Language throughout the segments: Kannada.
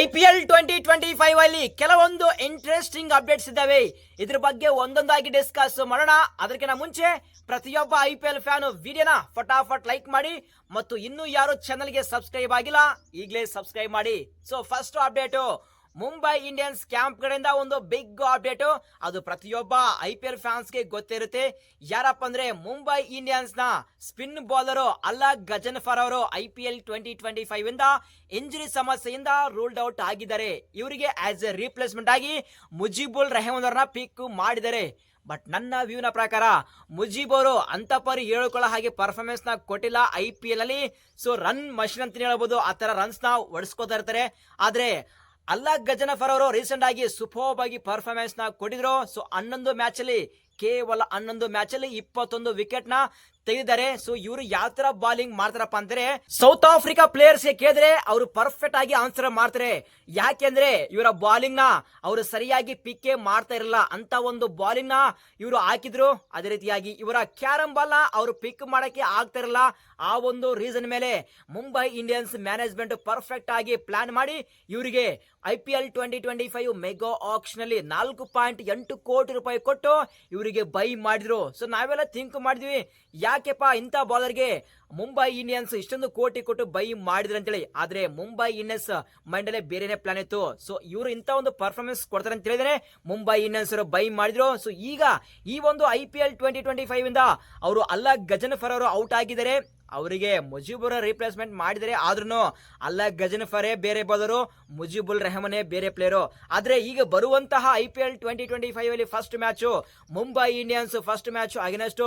I P L twenty twenty five ಅಲ್ಲಿ ಕೆಲವೊಂದು ಇಂಟ್ರೆಸ್ಟಿಂಗ್ ಅಪ್ಡೇಟ್ಸ್ ಇದ್ದಾವೆ. ಇದ್ರ ಬಗ್ಗೆ ಒಂದೊಂದಾಗಿ ಡಿಸ್ಕಸ್ ಮಾಡೋಣ. ಅದಕ್ಕಿಂತ ಮುಂಚೆ ಪ್ರತಿಯೊಬ್ಬ ಐ ಪಿ ಎಲ್ ಫ್ಯಾನ್ ವಿಡಿಯೋನ ಫಟಾಫಟ್ ಲೈಕ್ ಮಾಡಿ ಮತ್ತು ಇನ್ನೂ ಯಾರು ಚಾನಲ್ಗೆ ಸಬ್ಸ್ಕ್ರೈಬ್ ಆಗಿಲ್ಲ, ಈಗಲೇ ಸಬ್ಸ್ಕ್ರೈಬ್ ಮಾಡಿ. So first update Mumbai Indians camp ಕಡೆಯಿಂದ ಒಂದು ಬಿಗ್ ಅಪ್ಡೇಟು ಅದು ಪ್ರತಿಯೊಬ್ಬ ಐ ಪಿ ಎಲ್ ಫ್ಯಾನ್ಸ್ಗೆ ಗೊತ್ತಿರುತ್ತೆ. ಯಾರಪ್ಪ ಅಂದ್ರೆ ಮುಂಬೈ ಇಂಡಿಯನ್ಸ್ನ ಸ್ಪಿನ್ ಬೌಲರು ಅಲ್ಲ ಗಜನ್ಫರ್ ಅವರು I P L twenty twenty five ಇಂದ ಇಂಜುರಿ ಸಮಸ್ಯೆಯಿಂದ ರೂಲ್ಡ್ ಔಟ್ ಆಗಿದ್ದಾರೆ. ಇವರಿಗೆ ಆಸ್ ಎ ರೀಪ್ಲೇಸ್ಮೆಂಟ್ ಆಗಿ ಮುಜಿಬುಲ್ ರೆಹಮಾನ್ ಅವರನ್ನ ಪಿಕ್ ಮಾಡಿದ್ದಾರೆ. ಬಟ್ ನನ್ನ ವ್ಯೂನ ಪ್ರಕಾರ ಮುಜೀಬ್ ಅವರು ಅಂತ ಪರಿ ಹೇಳ್ಕೊಳ್ಳೋ ಹಾಗೆ ಪರ್ಫಾರ್ಮೆನ್ಸ್ನ ಕೊಟ್ಟಿಲ್ಲ ಐ ಪಿ ಎಲ್ ಅಲ್ಲಿ. ಸೊ ರನ್ ಮಷಿನ್ ಅಂತ ಹೇಳ್ಬೋದು. ಆ ತರ ರನ್ಸ್ನ ಒಡಿಸ್ಕೋತಾ ಇರ್ತಾರೆ. ಆದ್ರೆ ಅಲ್ಲಾ ಗಜನಫರ್ ಅವರು ರೀಸೆಂಟ್ ಆಗಿ ಸೂಪರ್ಬ್ ಆಗಿ ಪರ್ಫಾರ್ಮೆನ್ಸ್ನ ಕೊಟ್ಟಿದ್ರು ಸೊ ಹನ್ನೊಂದು ಮ್ಯಾಚ್ ಅಲ್ಲಿ ಕೇವಲ ಹನ್ನೊಂದು ಮ್ಯಾಚ್ ಅಲ್ಲಿ ಇಪ್ಪತ್ತೊಂದು ವಿಕೆಟ್ನ ತೆಗೆದಿದ್ದಾರೆ ಸೊ ಇವರು ಯಾವ ತರ ಬಾಲಿಂಗ್ ಮಾಡ್ತಾರಪ್ಪ ಅಂದ್ರೆ ಸೌತ್ ಆಫ್ರಿಕಾ ಪ್ಲೇಯರ್ಸ್ ಕೇಳಿದ್ರೆ ಅವರು ಪರ್ಫೆಕ್ಟ್ ಆಗಿ ಆನ್ಸರ್ ಮಾಡ್ತಾರೆ. ಯಾಕೆಂದ್ರೆ ಇವರ ಬಾಲಿಂಗ್ನ ಅವರು ಸರಿಯಾಗಿ ಪಿಕ್ಕೆ ಮಾಡ್ತಾ ಇರಲ್ಲ. ಅಂತ ಒಂದು ಬಾಲಿಂಗ್ನ ಇವರು ಹಾಕಿದ್ರು. ಅದೇ ರೀತಿಯಾಗಿ ಇವರ ಕ್ಯಾರಂ ಬಾಲ್ನ ಅವರು ಪಿಕ್ ಮಾಡಕ್ಕೆ ಆಗ್ತಾ ಇರಲ್ಲ. ಆ ಒಂದು ರೀಸನ್ ಮೇಲೆ ಮುಂಬೈ ಇಂಡಿಯನ್ಸ್ ಮ್ಯಾನೇಜ್ಮೆಂಟ್ ಪರ್ಫೆಕ್ಟ್ ಆಗಿ ಪ್ಲಾನ್ ಮಾಡಿ ಇವರಿಗೆ I P L twenty twenty five mega auction ಅಲ್ಲಿ ನಾಲ್ಕು ಪಾಯಿಂಟ್ ಎಂಟು ಕೋಟಿ ರೂಪಾಯಿ ಕೊಟ್ಟು ಇವರಿಗೆ ಬೈ ಮಾಡಿದ್ರು. ಸೊ ನಾವೆಲ್ಲ ಥಿಂಕ್ ಮಾಡಿದ್ವಿ. ಯಾಕೆಪ್ಪ ಇಂಥ ಬಾಲರ್ಗೆ ಮುಂಬೈ ಇಂಡಿಯನ್ಸ್ ಇಷ್ಟೊಂದು ಕೋಟಿ ಕೊಟ್ಟು ಬೈ ಮಾಡಿದ್ರು ಅಂತೇಳಿ. ಆದ್ರೆ ಮುಂಬೈ ಇಂಡಿಯನ್ಸ್ ಮೈಂಡಲ್ಲೇ ಬೇರೆನೇ ಪ್ಲಾನ್ ಇತ್ತು. ಸೊ ಇವರು ಇಂಥ ಒಂದು ಪರ್ಫಾರ್ಮೆನ್ಸ್ ಕೊಡ್ತಾರೆ ಅಂತ ಹೇಳಿದ್ರೆ ಮುಂಬೈ ಇಂಡಿಯನ್ಸ್ ಅವರು ಬೈ ಮಾಡಿದ್ರು. ಸೊ ಈಗ ಈ ಒಂದು I P L twenty twenty five ಇಂದ ಅವರು ಅಲ್ಲ ಗಜನಫರ್ ಅವರು ಔಟ್ ಆಗಿದ್ದಾರೆ. ಅವರಿಗೆ ಮುಜೀಬುರ ರಿಪ್ಲೇಸ್ಮೆಂಟ್ ಮಾಡಿದರೆ ಆದ್ರೂ ಅಲ್ಲ ಗಜನಫರೇ ಬೇರೆ ಬೌಲರು ಮುಜೀಬುಲ್ ರೆಹಮನೇ ಬೇರೆ ಪ್ಲೇಯರು ಆದ್ರೆ ಈಗ ಬರುವಂತಹ I P L twenty twenty five ಅಲ್ಲಿ first match Mumbai Indians first match ಆಗಿನಷ್ಟು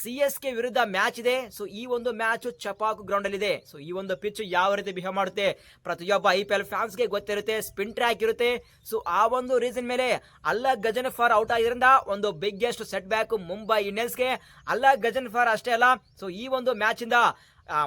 C S K ವಿರುದ್ಧ ಮ್ಯಾಚ್ ಇದೆ. ಸೊ ಈ ಒಂದು ಮ್ಯಾಚ್ ಚಪಾಕು ಗ್ರೌಂಡ್ ಅಲ್ಲಿ ಇದೆ ಸೊ ಈ ಒಂದು ಪಿಚ್ ಯಾವ ರೀತಿ ಬಿಹೇವ್ ಮಾಡುತ್ತೆ ಪ್ರತಿಯೊಬ್ಬ ಐ ಪಿ ಎಲ್ ಫ್ಯಾನ್ಸ್ಗೆ ಗೊತ್ತಿರುತ್ತೆ ಸ್ಪಿನ್ ಟ್ರ್ಯಾಕ್ ಇರುತ್ತೆ. ಸೊ ಆ ಒಂದು ರೀಸನ್ ಮೇಲೆ ಅಲ್ಲ ಗಜನ್ ಫಾರ್ ಔಟ್ ಆಗಿದ್ರಿಂದ ಒಂದು ಬಿಗ್ಗೆಸ್ಟ್ ಸೆಟ್ ಬ್ಯಾಕ್ ಮುಂಬೈ ಇಂಡಿಯನ್ಸ್ಗೆ ಅಲ್ಲ ಗಜನ್ ಫಾರ್ ಅಷ್ಟೇ ಅಲ್ಲ. ಸೊ ಈ ಒಂದು ಮ್ಯಾಚ್ ಇಂದ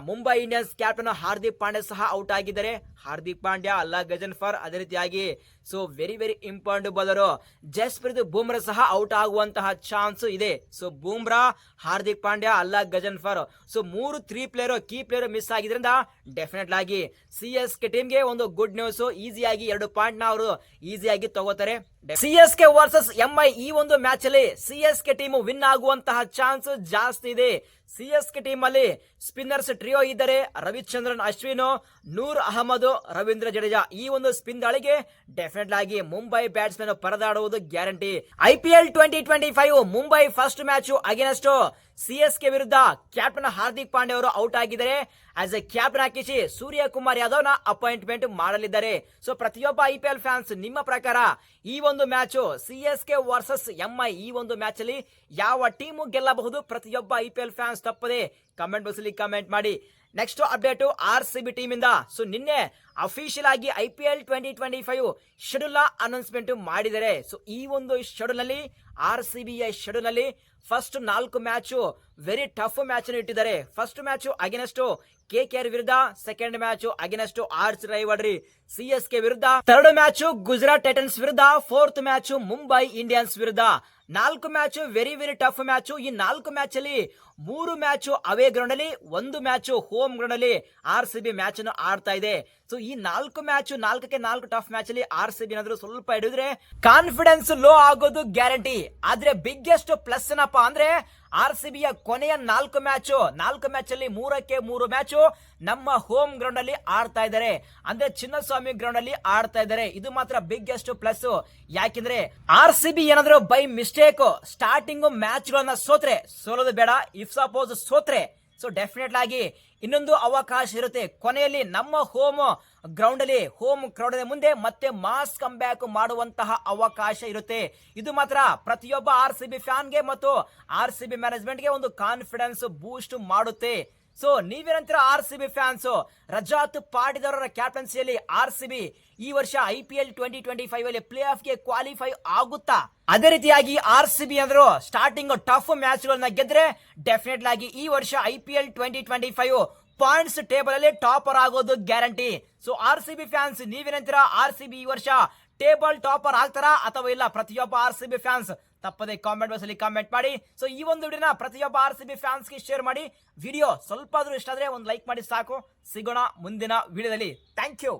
ಮುಂಬೈ ಇಂಡಿಯನ್ಸ್ ಕ್ಯಾಪ್ಟನ್ ಹಾರ್ದಿಕ್ ಪಾಂಡ್ಯ ಸಹ ಔಟ್ ಆಗಿದ್ದಾರೆ. ಹಾರ್ದಿಕ್ ಪಾಂಡ್ಯ ಅಲ್ಲ ಗಜನ್ಫರ್ ಅದೇ ರೀತಿಯಾಗಿ so very very important bowler Jasprit Bumrah ಸಹ ಔಟ್ ಆಗುವಂತಹ ಚಾನ್ಸ್ ಇದೆ. ಸೊ ಬೂಮ್ರಾ ಹಾರ್ದಿಕ್ ಪಾಂಡ್ಯ ಅಲ್ಲ ಗಜನ್ಫರ್ ಸೊ ಮೂರು three player key player miss ಆಗಿದ್ರಿಂದ ಡೆಫಿನೆಟ್ ಆಗಿ. ಸಿ ಎಸ್ ಕೆ ಟೀಮ್ಗೆ ಒಂದು ಗುಡ್ ನ್ಯೂಸ್ ಈಸಿಯಾಗಿ ಎರಡು ಪಾಯಿಂಟ್ನ ಅವರು ಈಸಿಯಾಗಿ ತಗೋತಾರೆ. C S K versus M I ಈ ಒಂದು ಮ್ಯಾಚ್ ಅಲ್ಲಿ C S K team win ಆಗುವಂತಹ ಚಾನ್ಸ್ ಜಾಸ್ತಿ ಇದೆ. ಸಿ ಎಸ್ ಕೆ ಟೀಮ್ ಅಲ್ಲಿ ಸ್ಪಿನ್ನರ್ಸ್ ಟ್ರಿಯೋ ಇದ್ದಾರೆ. ರವಿಚಂದ್ರನ್, ಅಶ್ವಿನ್, ನೂರ್ ಅಹಮದ್, ರವೀಂದ್ರ ಜಡೇಜಾ ಈ ಒಂದು ಸ್ಪಿನ್ ದಾಳಿಗೆ ಡೆಫಿನೆಟ್ ಆಗಿ Mumbai batsman ಪರದಾಡುವುದು guarantee. IPL twenty twenty five Mumbai first match against C S K ವಿರುದ್ಧ ಕ್ಯಾಪ್ಟನ್ ಹಾರ್ದಿಕ್ ಪಾಂಡೆ ಅವರು ಔಟ್ ಆಗಿದ್ದಾರೆ. ಆಸ್ ಎ ಕ್ಯಾಪ್ಟನ್ ಹಾಕಿಸಿ ಸೂರ್ಯ ಕುಮಾರ್ ಯಾದವ್ನ ಅಪಾಯಿಂಟ್ಮೆಂಟ್ ಮಾಡಲಿದ್ದಾರೆ. ಸೊ ಪ್ರತಿಯೊಬ್ಬ ಐ ಪಿ ಎಲ್ ಫ್ಯಾನ್ಸ್ ನಿಮ್ಮ ಪ್ರಕಾರ ಈ ಒಂದು match C S K versus M I ಈ ಒಂದು ಮ್ಯಾಚ್ ಅಲ್ಲಿ ಯಾವ ಟೀಮು ಗೆಲ್ಲಬಹುದು, ಪ್ರತಿಯೊಬ್ಬ ಐ ಪಿ ಎಲ್ ಫ್ಯಾನ್ಸ್ ತಪ್ಪದೆ ಕಮೆಂಟ್ ಬಾಕ್ಸ್ ಅಲ್ಲಿ ಕಮೆಂಟ್ ಮಾಡಿ. Next update R C B team ಇಂದ. ಸೊ ನಿನ್ನೆ ಅಫಿಷಿಯಲ್ ಆಗಿ I P L twenty twenty five schedule announcement ಮಾಡಿದ್ದಾರೆ. ಸೊ ಈ ಒಂದು ಶೆಡ್ಯೂಲ್ನಲ್ಲಿ ಆರ್ ಸಿ ಬಿ ಶೆಡ್ಯೂಲ್ನಲ್ಲಿ ಫಸ್ಟ್ ನಾಲ್ಕು ಮ್ಯಾಚ್ ವೆರಿ ಟಫ್ ಮ್ಯಾಚ್ ಇಟ್ಟಿದ್ದಾರೆ. First match against K K R ವಿರುದ್ಧ second match against arch rivalry C S K ವಿರುದ್ಧ. ಥರ್ಡ್ ಮ್ಯಾಚ್ ಗುಜರಾತ್ ಟೈಟನ್ಸ್ ವಿರುದ್ಧ ಫೋರ್ತ್ ಮ್ಯಾಚ್ ಮುಂಬೈ ಇಂಡಿಯನ್ಸ್ ವಿರುದ್ಧ. ನಾಲ್ಕು match very very tough match ಈ ನಾಲ್ಕು ಮ್ಯಾಚ್ ಅಲ್ಲಿ ಮೂರು ಮ್ಯಾಚ್ ಅವೇ ಗ್ರೌಂಡ್ ಅಲ್ಲಿ, ಒಂದು ಮ್ಯಾಚ್ ಹೋಮ್ ಗ್ರೌಂಡ್ ಅಲ್ಲಿ ಆರ್ ಸಿ ಬಿ ಮ್ಯಾಚ್ ಅನ್ನು ಆಡ್ತಾ ಇದೆ. ಸೊ ಈ ನಾಲ್ಕು ಮ್ಯಾಚ್ ನಾಲ್ಕಕ್ಕೆ ನಾಲ್ಕು ಟಫ್ ಮ್ಯಾಚ್ ಅಲ್ಲಿ ಆರ್ ಸಿ ಬಿ ಏನಾದ್ರು ಸ್ವಲ್ಪ ಹಿಡಿದ್ರೆ ಕಾನ್ಫಿಡೆನ್ಸ್ ಲೋ ಆಗೋದು ಗ್ಯಾರಂಟಿ ಆದ್ರೆ ಬಿಗ್ಗೆಸ್ಟ್ ಪ್ಲಸ್ ಏನಪ್ಪ ಅಂದ್ರೆ ಆರ್ ಸಿ ಬಿಯ ಕೊನೆಯ ನಾಲ್ಕು ಮ್ಯಾಚ್ ನಾಲ್ಕು ಮ್ಯಾಚ್ ಅಲ್ಲಿ ಮೂರಕ್ಕೆ ಮೂರು ಮ್ಯಾಚ್ ನಮ್ಮ ಹೋಮ್ ಗ್ರೌಂಡ್ ಅಲ್ಲಿ ಆಡ್ತಾ ಇದ್ದಾರೆ. ಅಂದ್ರೆ ಚಿನ್ನಸ್ವಾಮಿ ಗ್ರೌಂಡ್ ಅಲ್ಲಿ ಆಡ್ತಾ ಇದ್ದಾರೆ. ಇದು ಮಾತ್ರ ಬಿಗ್ಗೆಸ್ಟ್ ಪ್ಲಸ್ ಯಾಕೆಂದ್ರೆ ಆರ್ ಸಿ ಬಿ ಏನಾದ್ರು ಬೈ ಮಿಸ್ಟೇಕ್ ಸ್ಟಾರ್ಟಿಂಗ್ ಮ್ಯಾಚ್ ಗಳನ್ನ ಸೋತ್ರೆ, ಸೋಲೋದು ಬೇಡ. ಇಫ್ ಸಪೋಸ್ ಸೋತ್ರೆ ಸೊ ಡೆಫಿನೆಟ್ ಆಗಿ ಇನ್ನೊಂದು ಅವಕಾಶ ಇರುತ್ತೆ. ಕೊನೆಯಲ್ಲಿ ನಮ್ಮ ಹೋಮ್ ಗ್ರೌಂಡ್ ಅಲ್ಲಿ ಹೋಮ್ ಕ್ರೌಡ್ ಮುಂದೆ ಮತ್ತೆ ಮಾಸ್ ಕಮ್ ಬ್ಯಾಕ್ ಮಾಡುವಂತಹ ಅವಕಾಶ ಇರುತ್ತೆ. ಇದು ಮಾತ್ರ ಪ್ರತಿಯೊಬ್ಬ ಆರ್ ಸಿ ಬಿ ಫ್ಯಾನ್ಗೆ ಮತ್ತು ಆರ್ ಸಿ ಬಿ ಮ್ಯಾನೇಜ್ಮೆಂಟ್ಗೆ ಒಂದು ಕಾನ್ಫಿಡೆನ್ಸ್ ಬೂಸ್ಟ್ ಮಾಡುತ್ತೆ. So ನೀವೇನಂತೀರ R C B fans Rajat ಪಾಟಿದಾರರ ಕ್ಯಾಪ್ಟನ್ಸಿಯಲ್ಲಿ ಆರ್ ಸಿ ಬಿ ಈ ವರ್ಷ I P L twenty twenty five ಅಲ್ಲಿ ಪ್ಲೇ ಆಫ್ಗೆ ಕ್ವಾಲಿಫೈ ಆಗುತ್ತಾ? ಅದೇ ರೀತಿಯಾಗಿ ಆರ್ ಸಿ ಬಿ ಅಂದ್ರು ಸ್ಟಾರ್ಟಿಂಗ್ ಟಫ್ ಮ್ಯಾಚ್ ಗಳನ್ನ ಗೆದ್ರೆ ಡೆಫಿನೆಟ್ ಆಗಿ ಈ ವರ್ಷ I P L twenty twenty five points table ಅಲ್ಲಿ ಟಾಪರ್ ಆಗೋದು guarantee so R C B fans ನೀವೇನಂತೀರಾ R C B ಈ ವರ್ಷ ಟೇಬಲ್ ಟಾಪರ್ ಆಗ್ತಾರಾ ಅಥವಾ ಇಲ್ಲ ಪ್ರತಿಯೊಬ್ಬ ಆರ್ ಸಿ ಬಿ ಫ್ಯಾನ್ಸ್ ತಪ್ಪದೆ ಕಾಮೆಂಟ್ ಬಾಕ್ಸ್ ಅಲ್ಲಿ ಕಾಮೆಂಟ್ ಮಾಡಿ. ಸೊ ಈ ಒಂದು ವಿಡಿಯೋನ ಪ್ರತಿಯೊಬ್ಬ ಆರ್ ಸಿ ಬಿ ಫ್ಯಾನ್ಸ್ಗೆ ಶೇರ್ ಮಾಡಿ. ವಿಡಿಯೋ ಸ್ವಲ್ಪ ಆದ್ರೂ ಇಷ್ಟ ಆದ್ರೆ ಒಂದು ಲೈಕ್ ಮಾಡಿ ಸಾಕು. ಸಿಗೋಣ ಮುಂದಿನ ವಿಡಿಯೋದಲ್ಲಿ. Thank you